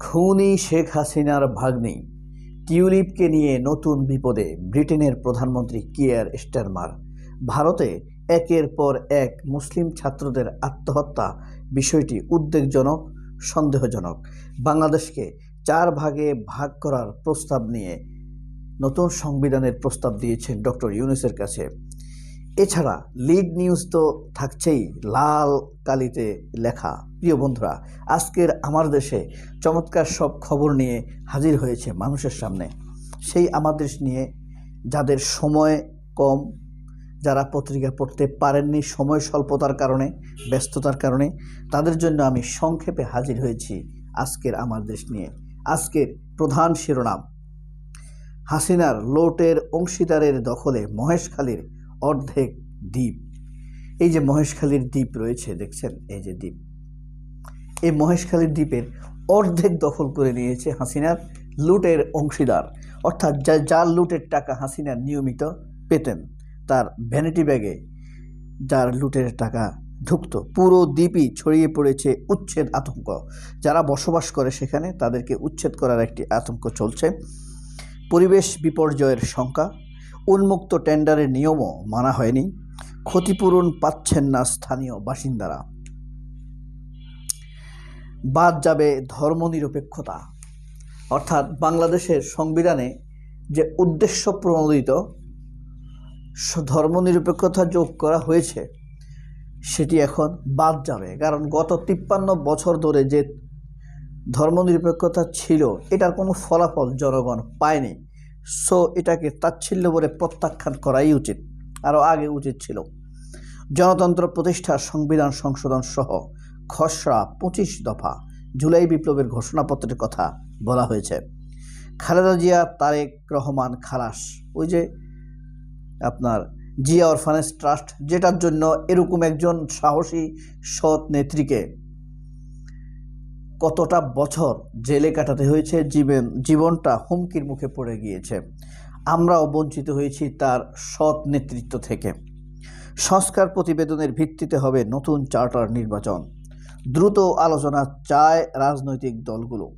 খুনি শেখ হাসিনার ভাগ্নি। টিউলিপকে নিয়ে নতুন বিপদে ব্রিটেনের প্রধানমন্ত্রী কিয়ার স্টারমার। ভারতে একের পর এক মুসলিম ছাত্রদের আত্মহত্যা বিষয়টি উদ্বেগজনক, সন্দেহজনক। বাংলাদেশকে চার ভাগে ভাগ করার প্রস্তাব নিয়ে নতুন সংবিধানের প্রস্তাব দিয়েছেন ডক্টর ইউনুসের কাছে। এছাড়া লিড নিউজ তো থাকছেই, লাল কালিতে লেখা। প্রিয় বন্ধুরা, আজকের আমার দেশে চমৎকার সব খবর নিয়ে হাজির হয়েছে মানুষের সামনে। সেই আমার দেশ নিয়ে যাদের সময় কম, যারা পত্রিকা পড়তে পারেননি, সময় স্বল্পতার কারণে, ব্যস্ততার কারণে, তাদের জন্য আমি সংক্ষেপে হাজির হয়েছি আজকের আমার দেশ নিয়ে। আজকের প্রধান শিরোনাম, হাসিনার লোটের অংশীদারের দখলে মহেশখালীর অর্ধেক দ্বীপ। এই যে মহেশখালীর দ্বীপ রয়েছে, দেখছেন? এই যে দ্বীপ। এই মহেশখালীর দ্বীপের অর্ধেক দখল করে নিয়েছে হাসিনার লুটের অংশীদার। অর্থাৎ যা, যার লুটের টাকা হাসিনার নিয়মিত পেতেন, তার ভ্যানিটি ব্যাগে যার লুটের টাকা ঢুকত। পুরো দ্বীপই ছড়িয়ে পড়েছে উচ্ছেদ আতঙ্ক। যারা বসবাস করে সেখানে তাদেরকে উচ্ছেদ করার একটি আতঙ্ক চলছে। পরিবেশ বিপর্যয়ের শঙ্কা উন্মুক্ত টেন্ডারের নিয়মও মানা হয়নি। ক্ষতিপূরণ পাচ্ছেন না স্থানীয় বাসিন্দারা। বাদ যাবে ধর্মনিরপেক্ষতা। অর্থাৎ বাংলাদেশের সংবিধানে যে উদ্দেশ্য প্রণোদিত ধর্মনিরপেক্ষতা যোগ করা হয়েছে, সেটি এখন বাদ যাবে। কারণ গত তিপ্পান্ন বছর ধরে যে ধর্মনিরপেক্ষতা ছিল, এটার কোনো ফলাফল জনগণ পায়নি। সো এটাকে তাচ্ছিল্য বলে প্রত্যাখ্যান করাই উচিত, আরও আগে উচিত ছিল। জনতন্ত্র প্রতিষ্ঠার সংবিধান সংশোধন সহ খসড়া পঁচিশ দফা জুলাই বিপ্লবের ঘোষণাপত্রের কথা বলা হয়েছে। খালেদা জিয়া, তারেক রহমান খালাস, ওই যে আপনার জিয়া অরফানেজ ট্রাস্ট, যেটার জন্য এরকম একজন সাহসী সৎ নেত্রীকে কতটা বছর জেলে কাটাতে হয়েছে, জীবন, জীবনটা হুমকির মুখে পড়ে গিয়েছে। আমরাও বঞ্চিত হয়েছি তার সৎ নেতৃত্ব থেকে। সংস্কার প্রতিবেদনের ভিত্তিতে হবে নতুন চার্টার নির্বাচন। দ্রুত আলোচনা চায় রাজনৈতিক দলগুলো।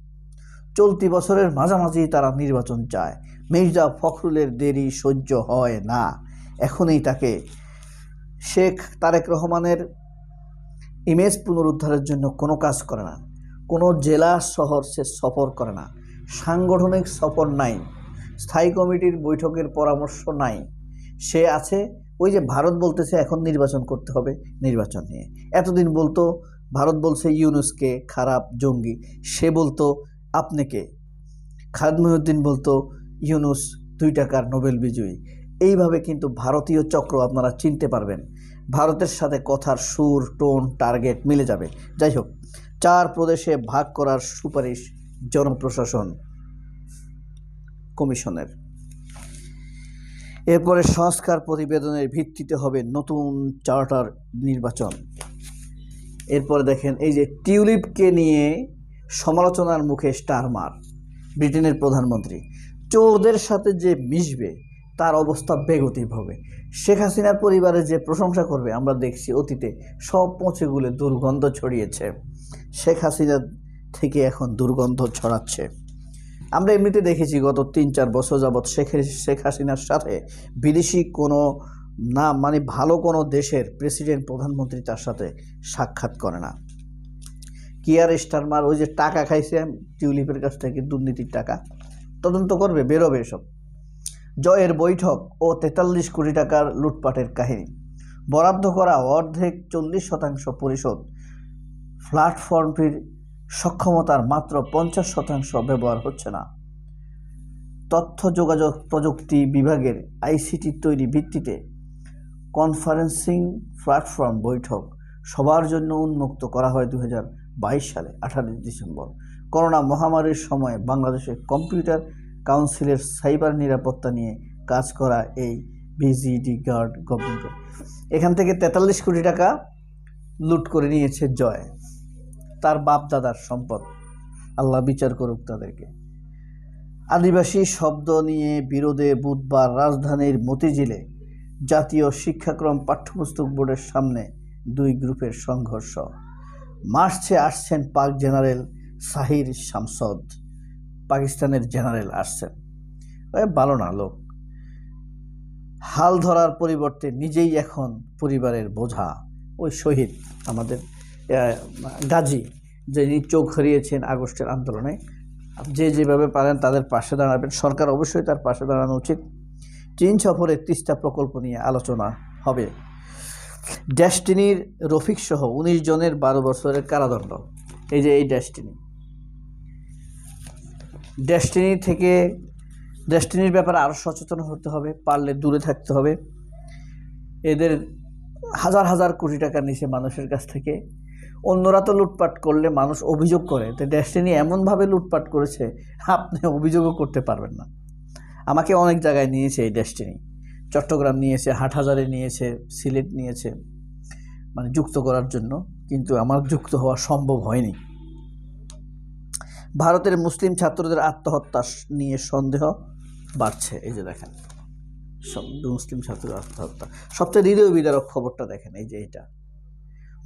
চলতি বছরের মাঝামাঝি তারা নির্বাচন চায়। মির্জা ফখরুলের দেরি সহ্য হয় না। এখনই তাকে শেখ তারেক রহমানের ইমেজ পুনরুদ্ধারের জন্য কোনো কাজ করে না। কোনো জেলা শহর সে সফর করে না। সাংগঠনিক সফর নাই। স্থায়ী কমিটির বৈঠকের পরামর্শ নাই। সে আছে, ওই যে ভারত বলতেছে এখন নির্বাচন করতে হবে নির্বাচন নিয়ে। এতদিন বলতো, ভারত বলছে ইউনুসকে খারাপ জঙ্গি। সে বলতো আপনিকে খালেদ মহিউদ্দিন বলতো, ইউনুস দুই টাকার নোবেল বিজয়ী। এইভাবে কিন্তু ভারতীয় চক্র আপনারা চিনতে পারবেন। ভারতের সাথে কথার সুর, টোন, টার্গেট মিলে যাবে। যাই হোক চার প্রদেশে ভাগ করার সুপারিশ জনপ্রশাসন কমিশনের। এরপরে সংস্কার প্রতিবেদনের ভিত্তিতে হবে নতুন চার্টার নির্বাচন। এরপরে দেখেন, এই যে টিউলিপকে নিয়ে সমালোচনার মুখে স্টারমার ব্রিটেনের প্রধানমন্ত্রী। চোরদের সাথে যে মিশবে, তার অবস্থা বেগতিক হবে। শেখ হাসিনার পরিবারের যে প্রশংসা করবে, আমরা দেখছি অতীতে সব পচেগুলো দুর্গন্ধ ছড়িয়েছে। শেখ হাসিনা থেকে এখন দুর্গন্ধ ছড়াচ্ছে। আমরা এমনিতে দেখেছি গত তিন চার বছর যাবৎ শেখ শেখ হাসিনার সাথে বিদেশি কোনো না মানে ভালো কোনো দেশের প্রেসিডেন্ট, প্রধানমন্ত্রী তার সাথে সাক্ষাৎ করে না। কিয়ার স্টারমার ওই যে টাকা খাইছে টিউলিপের কাছ থেকে, দুর্নীতির টাকা, তদন্ত করবে, বেরোবে এসব। জয়ের বৈঠক ও তেতাল্লিশ কোটি টাকার লুটপাটের কাহিনী। বরাদ্দ করা অর্ধেক চল্লিশ শতাংশ পরিশোধ প্ল্যাটফর্মটির সক্ষমতার মাত্র পঞ্চাশ শতাংশ ব্যবহার হচ্ছে না। তথ্য যোগাযোগ প্রযুক্তি বিভাগের আইসিটি তৈরি ভিত্তিতে কনফারেন্সিং প্ল্যাটফর্ম বৈঠক সবার জন্য উন্মুক্ত করা হয় দু হাজার বাইশ সালে আঠারোই ডিসেম্বর। করোনা মহামারীর সময় বাংলাদেশের কম্পিউটার কাউন্সিলের সাইবার নিরাপত্তা নিয়ে কাজ করা এই বিজিডি গার্ড গভর্নমেন্ট এখান থেকে তেতাল্লিশ কোটি টাকা লুট করে নিয়েছে জয়। তার বাপ দাদার সম্পদ। আল্লাহ বিচার করুক তাদেরকে। আদিবাসী শব্দ নিয়ে বিরোধে বুধবার রাজধানীর মতিঝিলে জাতীয় শিক্ষাক্রম পাঠ্যপুস্তক বোর্ডের সামনে দুই গ্রুপের সংঘর্ষ। মার্চে আসছেন পাক জেনারেল সাহির শামসদ। পাকিস্তানের জেনারেল আসছেন। ভালো না, লোক। হাল ধরার পরিবর্তে নিজেই এখন পরিবারের বোঝা। ওই শহীদ আমাদের গাজী, যিনি চোখ হারিয়েছেন আগস্টের আন্দোলনে, যে যেভাবে পারেন তাদের পাশে দাঁড়াবেন। সরকার অবশ্যই তার পাশে দাঁড়ানো উচিত। চীন সফরে তিস্তা প্রকল্প নিয়ে আলোচনা হবে। ডেস্টিনির রফিক সহ উনিশ জনের বারো বছরের কারাদণ্ড। এই যে এই ডেস্টিনি। ডেস্টিনি থেকে, ডেস্টিনির ব্যাপারে আরও সচেতন হতে হবে, পারলে দূরে থাকতে হবে। এদের হাজার হাজার কোটি টাকা নিচে মানুষের কাছ থেকে অন্যরা তো লুটপাট করলে মানুষ অভিযোগ করে। তো ডেস্টিনি এমনভাবে লুটপাট করেছে, আপনি অভিযোগও করতে পারবেন না। আমাকে অনেক জায়গায় নিয়েছে এই ডেস্টিনি চট্টগ্রাম নিয়েছে, হাটহাজারে নিয়েছে, সিলেট নিয়েছে মানে যুক্ত করার জন্য। কিন্তু আমার যুক্ত হওয়া সম্ভব হয়নি। ভারতের মুসলিম ছাত্রদের আত্মহত্যা নিয়ে সন্দেহ বাড়ছে। এই যে দেখেন মুসলিম ছাত্রদের আত্মহত্যা। সবচেয়ে হৃদয় বিদারক খবরটা দেখেন, এই যে এটা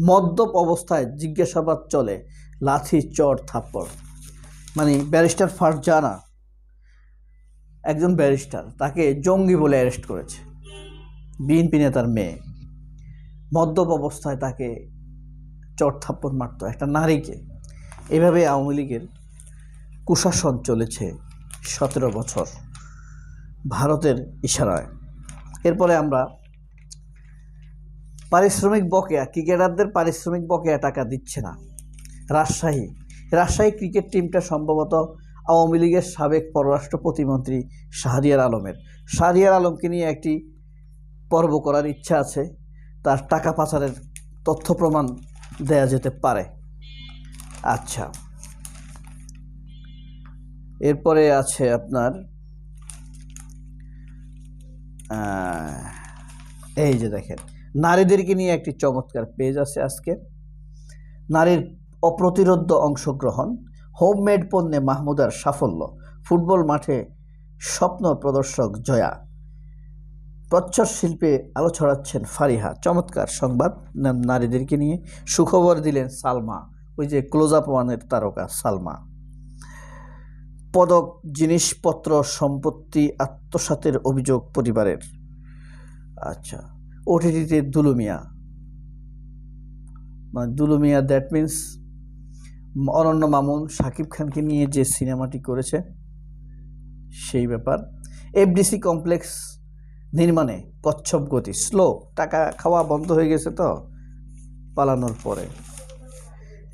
মদ্যপ অবস্থায় জিজ্ঞাসাবাদ চলে, লাথি, চর, থাপ্পড়। মানে ব্যারিস্টার ফারজানা, একজন ব্যারিস্টার, তাকে জঙ্গি বলে অ্যারেস্ট করেছে, বিএনপি নেতার মেয়ে। মদ্যপ অবস্থায় তাকে চর, থাপ্পড় মারত একটা নারীকে। এভাবে আওয়ামী লীগের কুশাসন চলেছে সতেরো বছর ভারতের ইশারায়। এরপরে আমরা পারিশ্রমিক বকেয়া, ক্রিকেটারদের পারিশ্রমিক বকেয়া টাকা দিচ্ছে না। রাজশাহী রাজশাহী ক্রিকেট টিমটা সম্ভবত আওয়ামী লীগের সাবেক পররাষ্ট্র প্রতিমন্ত্রী শাহরিয়ার আলমের। শাহরিয়ার আলমকে নিয়ে একটি পর্ব করার ইচ্ছা আছে, তার টাকা পাচারের তথ্য প্রমাণ দেয়া যেতে পারে। আচ্ছা এরপরে আছে আপনার এই যে দেখেন নারীদেরকে নিয়ে একটি চমৎকার পেজ আছে আজকে। নারীর অপ্রতিরোধ্য অংশগ্রহণ হোমমেড পণ্যে মাহমুদার সাফল্য, ফুটবল মাঠে স্বপ্ন প্রদর্শক জয়া। প্রচ্ছদ শিল্পে আলো ছড়াচ্ছেন ফারিহা। চমৎকার সংবাদ নারীদেরকে নিয়ে। সুখবর দিলেন সালমা, ওই যে ক্লোজ আপ ওয়ানের তারকা সালমা। পদক, জিনিসপত্র, সম্পত্তি, আত্মসাতের অভিযোগ পরিবারের। আচ্ছা। ওটিটিতে দুলুমিয়া। মানে দুলুমিয়া দ্যাট মিন্স অনন্য মামুন শাকিব খানকে নিয়ে যে সিনেমাটি করেছে, সেই ব্যাপার। এফডিসি কমপ্লেক্স নির্মাণে কচ্ছপ গতি স্লো টাকা খাওয়া বন্ধ হয়ে গেছে তো, পালানোর পরে।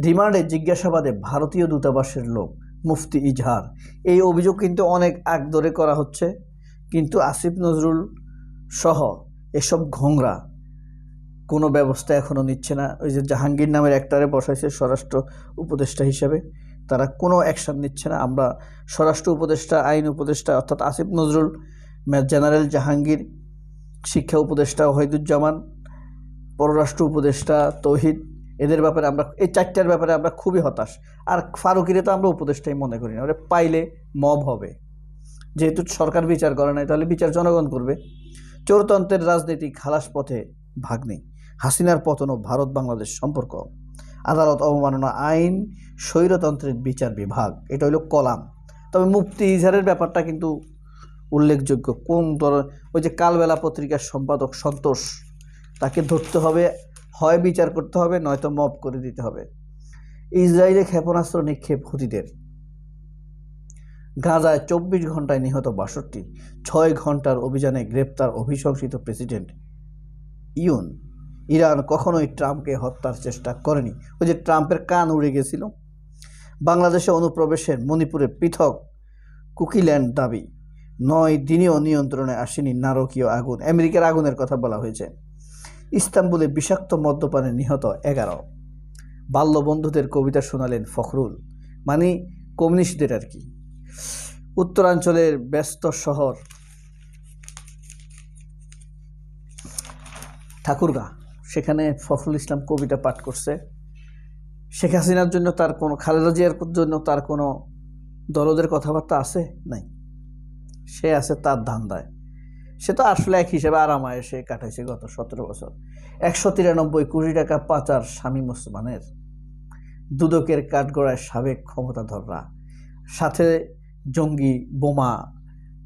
রিমান্ডে জিজ্ঞাসাবাদে ভারতীয় দূতাবাসের লোক, মুফতি ইজহার। এই অভিযোগ কিন্তু অনেক আগ ধরে করা হচ্ছে, কিন্তু আসিফ নজরুল সহ এসব ঘোংরা কোনো ব্যবস্থা এখনও নিচ্ছে না। ওই যে জাহাঙ্গীর নামের একটারে বসাইছে স্বরাষ্ট্র উপদেষ্টা হিসেবে। তারা কোনো অ্যাকশন নিচ্ছে না। আমরা স্বরাষ্ট্র উপদেষ্টা, আইন উপদেষ্টা অর্থাৎ আসিফ নজরুল জেনারেল জাহাঙ্গীর, শিক্ষা উপদেষ্টা ওহিদুজ্জামান পররাষ্ট্র উপদেষ্টা তৌহিদ, এদের ব্যাপারে আমরা, এই চারটার ব্যাপারে আমরা খুবই হতাশ। আর ফারুকিরে তো আমরা উপদেষ্টাই মনে করি না। ওরা পাইলে মব হবে। যেহেতু সরকার বিচার করে নাই, তাহলে বিচার জনগণ করবে। চোরতন্ত্রের রাজনীতি খালাস পথে ভাগ নেই। হাসিনার পতন ও ভারত বাংলাদেশ সম্পর্ক, আদালত অবমাননা আইন, স্বৈরতন্ত্রের বিচার বিভাগ, এটা হলো কলাম। তবে মুক্তি ইজহারের ব্যাপারটা কিন্তু উল্লেখযোগ্য। কোন ধরনের ওই যে কালবেলা পত্রিকার সম্পাদক সন্তোষ, তাকে ধরতে হবে, হয় বিচার করতে হবে, নয়তো মব করে দিতে হবে। ইসরায়েলে ক্ষেপণাস্ত্র নিক্ষেপ হুতিদের। গাজায় চব্বিশ ঘন্টায় নিহত বাষট্টি, ছয় ঘণ্টার অভিযানে গ্রেপ্তার অভিশংসিত প্রেসিডেন্ট ইউন। ইরান কখনোই ট্রাম্পকে হত্যার চেষ্টা করেনি। ওই যে ট্রাম্পের কান উড়ে গেছিল। বাংলাদেশে অনুপ্রবেশের মণিপুরে পৃথক কুকিল্যান্ড দাবি। নয় দিনেও নিয়ন্ত্রণে আসেনি নারকীয় আগুন। আমেরিকার আগুনের কথা বলা হয়েছে। ইস্তাম্বুলে বিষাক্ত মদ্যপানে নিহত এগারো। বাল্যবন্ধুদের কবিতা শোনালেন ফখরুল। মানে কমিউনিস্টদের আর কি। উত্তরাঞ্চলের ব্যস্ত শহর। ঠাকুরগা, সেখানে ফখরুল ইসলাম কবিতা পাঠ করছে। শেখ হাসিনার জন্য তার কোনো, খালেদা জিয়ার জন্য তার কোনো দরদের কথাবার্তা আছে? নাই। সে আছে তার ধান্দায়। সে তো আসলে এক হিসেবে আরামায় সে কাটাইছে গত সতেরো বছর। একশো তিরানব্বই কোটি টাকা পাচার স্বামী মুসলমানের। দুদকের কাঠগড়ায় সাবেক ক্ষমতাধররা। সাথে জঙ্গি, বোমা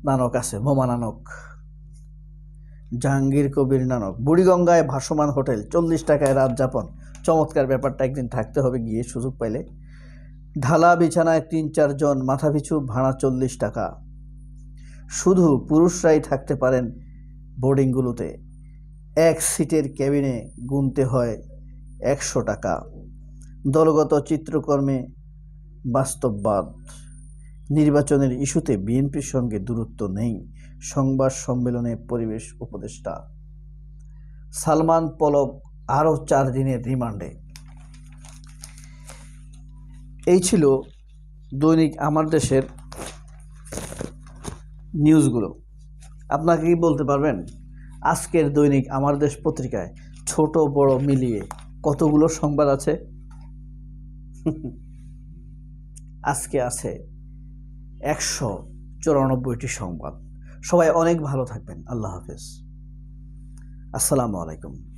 নানক আছে, বোমা নানক। জাহাঙ্গীর কবির নানক। বুড়িগঙ্গায় ভাসমান হোটেল, চল্লিশ টাকায় রাত যাপন। চমৎকার ব্যাপারটা একদিন থাকতে হবে, গিয়ে সুযোগ পাইলে। ঢালা বিছানায় তিন চারজন মাথাপিছু ভাড়া চল্লিশ টাকা। শুধু পুরুষরাই থাকতে পারেন বোর্ডিংগুলোতে। এক সিটের ক্যাবিনে গুনতে হয় একশো টাকা। দলগত চিত্রকর্মে বাস্তববাদ। নির্বাচনের ইস্যুতে বিএনপির সঙ্গে দূরত্ব নেই, সংবাদ সম্মেলনে পরিবেশ উপদেষ্টা। সালমান পলক আরও চার দিনের রিমান্ডে। এই ছিল দৈনিক আমার দেশের নিউজগুলো। আপনাকে কি বলতে পারবেন? আজকের দৈনিক আমার দেশ পত্রিকায় ছোট, বড়, মিলিয়ে কতগুলো সংবাদ আছে? আজকে আছে একশো চুরানব্বইটি সংবাদ। সবাই অনেক ভালো থাকবেন। আল্লাহ হাফেজ। আসসালামু আলাইকুম।